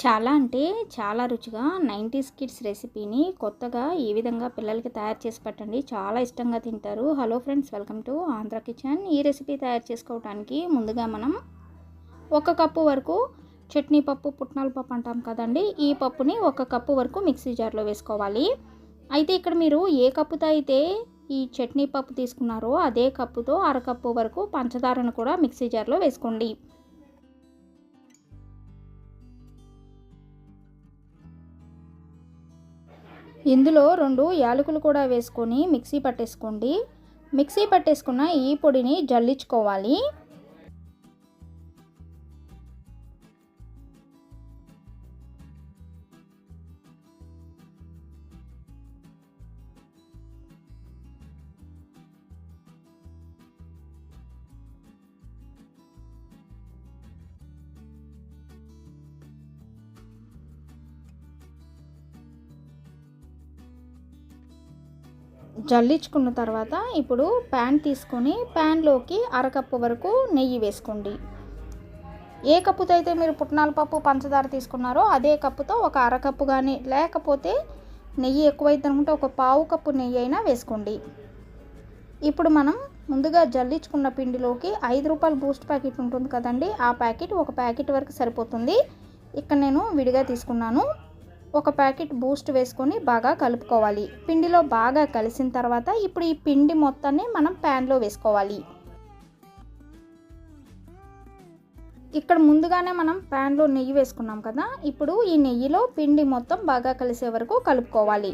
చాలా అంటే చాలా రుచిగా నైంటీస్ కిడ్స్ రెసిపీని కొత్తగా ఈ విధంగా పిల్లలకి తయారు చేసి పెట్టండి. చాలా ఇష్టంగా తింటారు. Hello friends welcome to Andhra kitchen. ఈ రెసిపీ తయారు చేసుకోవడానికి ముందుగా మనం ఒక కప్పు వరకు చట్నీ పప్పు పుట్నాల పప్పు అంటాం కదండి. ఈ పప్పుని ఒక కప్పు వరకు మిక్సీ జార్లో వేసుకోవాలి. అయితే ఇక్కడ మీరు ఏ కప్పుతో అయితే ఈ చట్నీ పప్పు తీసుకున్నారో అదే కప్పుతో అరకప్పు వరకు పంచదారను కూడా మిక్సీ జార్లో వేసుకోండి. ఇందులో రెండు యాలకులు కూడా వేసుకొని మిక్సీ పట్టేసుకోండి. మిక్సీ పట్టేసుకున్న ఈ పొడిని జల్లించుకోవాలి. జల్లించుకున్న తర్వాత ఇప్పుడు ప్యాన్ తీసుకొని ప్యాన్లోకి అరకప్పు వరకు నెయ్యి వేసుకోండి. ఏ కప్పుతో అయితే మీరు పుట్నాల పప్పు పంచదార తీసుకున్నారో అదే కప్పుతో ఒక అరకప్పు కానీ లేకపోతే నెయ్యి ఎక్కువైతే అనుకుంటే ఒక పావు కప్పు నెయ్యి అయినా వేసుకోండి. ఇప్పుడు మనం ముందుగా జల్లించుకున్న పిండిలోకి ఐదు రూపాయల బూస్ట్ ప్యాకెట్ ఉంటుంది కదండి ఆ ప్యాకెట్ ఒక ప్యాకెట్ వరకు సరిపోతుంది. ఇక్కడ నేను విడిగా తీసుకున్నాను. ఒక ప్యాకెట్ బూస్ట్ వేసుకొని బాగా కలుపుకోవాలి. పిండిలో బాగా కలిసిన తర్వాత ఇప్పుడు ఈ పిండి మొత్తాన్ని మనం ప్యాన్లో వేసుకోవాలి. ఇక్కడ ముందుగానే మనం ప్యాన్లో నెయ్యి వేసుకున్నాం కదా ఇప్పుడు ఈ నెయ్యిలో పిండి మొత్తం బాగా కలిసే వరకు కలుపుకోవాలి.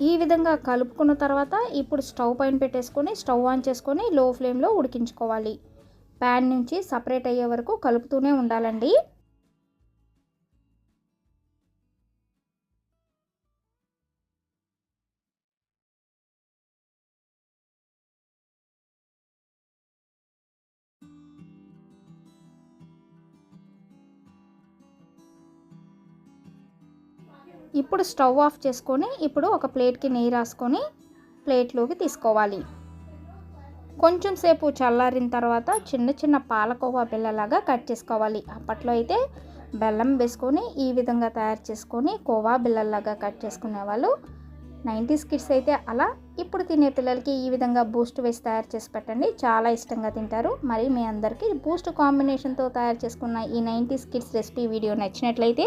ఈ విధంగా కలుపుకున్న తర్వాత ఇప్పుడు స్టవ్ పైన పెట్టేసుకొని స్టవ్ ఆన్ చేసుకొని లో ఫ్లేమ్లో ఉడికించుకోవాలి. ప్యాన్ నుంచి సపరేట్ అయ్యే వరకు కలుపుతూనే ఉండాలండి. ఇప్పుడు స్టవ్ ఆఫ్ చేసుకొని ఇప్పుడు ఒక ప్లేట్కి నెయ్యి రాసుకొని ప్లేట్లోకి తీసుకోవాలి. కొంచెం సేపు చల్లారిన తర్వాత చిన్న చిన్న పాలకోవా బిళ్ళలాగా కట్ చేసుకోవాలి. అప్పట్లో అయితే బెల్లం వేసుకొని ఈ విధంగా తయారు చేసుకొని కోవా బిళ్ళలాగా కట్ చేసుకునే వాళ్ళు నైంటీస్ కిడ్స్ అయితే అలా ఇప్పుడు తినే పిల్లలకి ఈ విధంగా బూస్ట్ వేసి తయారు చేసి పెట్టండి. చాలా ఇష్టంగా తింటారు. మరి మీ అందరికీ బూస్ట్ కాంబినేషన్తో తయారు చేసుకున్న ఈ నైంటీస్ కిడ్స్ రెసిపీ వీడియో నచ్చినట్లయితే